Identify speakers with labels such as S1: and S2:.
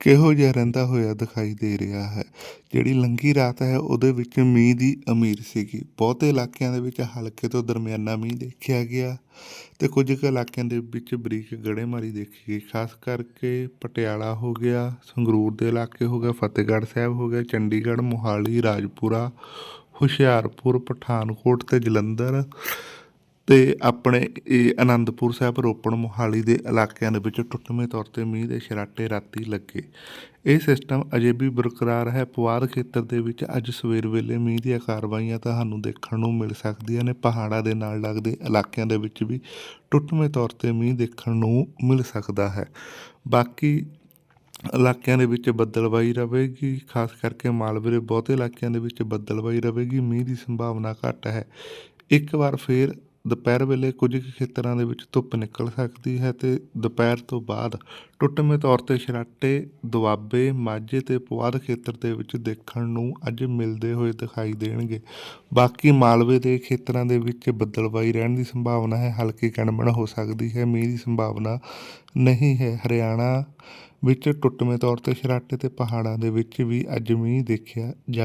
S1: ਕਿਹੋ ਜਿਹਾ ਰਹਿੰਦਾ ਹੋਇਆ ਦਿਖਾਈ ਦੇ ਰਿਹਾ ਹੈ? ਜਿਹੜੀ ਲੰਗੀ ਰਾਤ ਹੈ, ਉਹਦੇ ਵਿੱਚ ਮੀਂਹ ਦੀ ਅਮੀਰ ਸੀਗੀ। ਬਹੁਤੇ ਇਲਾਕਿਆਂ ਦੇ ਵਿੱਚ ਹਲਕੇ ਤੋਂ ਦਰਮਿਆਨਾ ਮੀਂਹ ਦੇਖਿਆ ਗਿਆ ਤੇ ਕੁਝ ਕੁ ਇਲਾਕਿਆਂ ਦੇ ਵਿੱਚ ਬਰੀਕ ਗੜੇਮਾਰੀ ਦੇਖੀ ਗਈ। ਖਾਸ ਕਰਕੇ ਪਟਿਆਲਾ ਹੋ ਗਿਆ, ਸੰਗਰੂਰ ਦੇ ਇਲਾਕੇ ਹੋ ਗਿਆ, ਫਤਿਹਗੜ੍ਹ ਸਾਹਿਬ ਹੋ ਗਿਆ, ਚੰਡੀਗੜ੍ਹ, ਮੋਹਾਲੀ, ਰਾਜਪੁਰਾ, ਹੁਸ਼ਿਆਰਪੁਰ, ਪਠਾਨਕੋਟ ਤੇ ਜਲੰਧਰ ਤੇ ਆਪਣੇ ਇਹ ਆਨੰਦਪੁਰ ਸਾਹਿਬ ਰੋਪੜ ਮੋਹਾਲੀ ਦੇ ਇਲਾਕਿਆਂ ਦੇ ਵਿੱਚ ਟੁੱਟਵੇਂ ਤੌਰ ਤੇ ਮੀਂਹ ਦੇ ਸ਼ਰਾਟੇ ਰਾਤੀ ਲੱਗੇ। ਇਹ ਸਿਸਟਮ ਅਜੇ ਵੀ ਬਰਕਰਾਰ ਹੈ। ਪੁਆਧ ਖੇਤਰ ਦੇ ਵਿੱਚ ਅੱਜ ਸਵੇਰ ਵੇਲੇ ਮੀਂਹ ਦੀਆਂ ਕਾਰਵਾਈਆਂ ਤੁਹਾਨੂੰ ਦੇਖਣ ਨੂੰ ਮਿਲ ਸਕਦੀਆਂ ਨੇ। ਪਹਾੜਾਂ ਦੇ ਨਾਲ ਲੱਗਦੇ ਇਲਾਕਿਆਂ ਦੇ ਵਿੱਚ ਵੀ ਟੁੱਟਵੇਂ ਤੌਰ ਤੇ ਮੀਂਹ ਦੇਖਣ ਨੂੰ ਮਿਲ ਸਕਦਾ ਹੈ। ਬਾਕੀ ਇਲਾਕਿਆਂ ਦੇ ਵਿੱਚ ਬੱਦਲਬਾਈ ਰਹੇਗੀ। ਖਾਸ ਕਰਕੇ ਮਾਲਵੇ ਦੇ ਬਹੁਤੇ ਇਲਾਕਿਆਂ ਦੇ ਵਿੱਚ ਬੱਦਲਬਾਈ ਰਹੇਗੀ। ਮੀਂਹ ਦੀ ਸੰਭਾਵਨਾ ਘੱਟ ਹੈ। ਇੱਕ ਵਾਰ ਫੇਰ ਦੁਪਹਿਰ ਵੇਲੇ ਕੁਝ ਕੁ ਖੇਤਰਾਂ ਦੇ ਵਿੱਚ ਧੁੱਪ ਨਿਕਲ ਸਕਦੀ ਹੈ ਤੇ ਦੁਪਹਿਰ ਤੋਂ ਬਾਅਦ ਟੁੱਟਵੇਂ ਤੌਰ ਤੇ ਸ਼ਰਾਟੇ, ਦੁਆਬੇ, ਮਾਝੇ ਤੇ ਪੁਆਧ ਖੇਤਰ ਦੇ ਵਿੱਚ ਦੇਖਣ ਨੂੰ ਅੱਜ ਮਿਲਦੇ ਹੋਏ ਦਿਖਾਈ ਦੇਣਗੇ। ਬਾਕੀ ਮਾਲਵੇ ਦੇ ਖੇਤਰਾਂ ਦੇ ਵਿੱਚ ਬੱਦਲਬਾਈ ਰਹਿਣ ਦੀ ਸੰਭਾਵਨਾ ਹੈ, ਹਲਕੀ ਕਣਬਣ ਹੋ ਸਕਦੀ ਹੈ, ਮੀਂਹ ਦੀ ਸੰਭਾਵਨਾ ਨਹੀਂ ਹੈ। ਹਰਿਆਣਾ ਵਿੱਚ ਟੁੱਟਵੇਂ ਤੌਰ ਤੇ ਸਰਾਟੇ ਤੇ ਪਹਾੜਾਂ ਦੇ ਵਿੱਚ ਵੀ ਅੱਜ ਮੀਂਹ ਦੇਖਿਆ ਜਾਵੇ।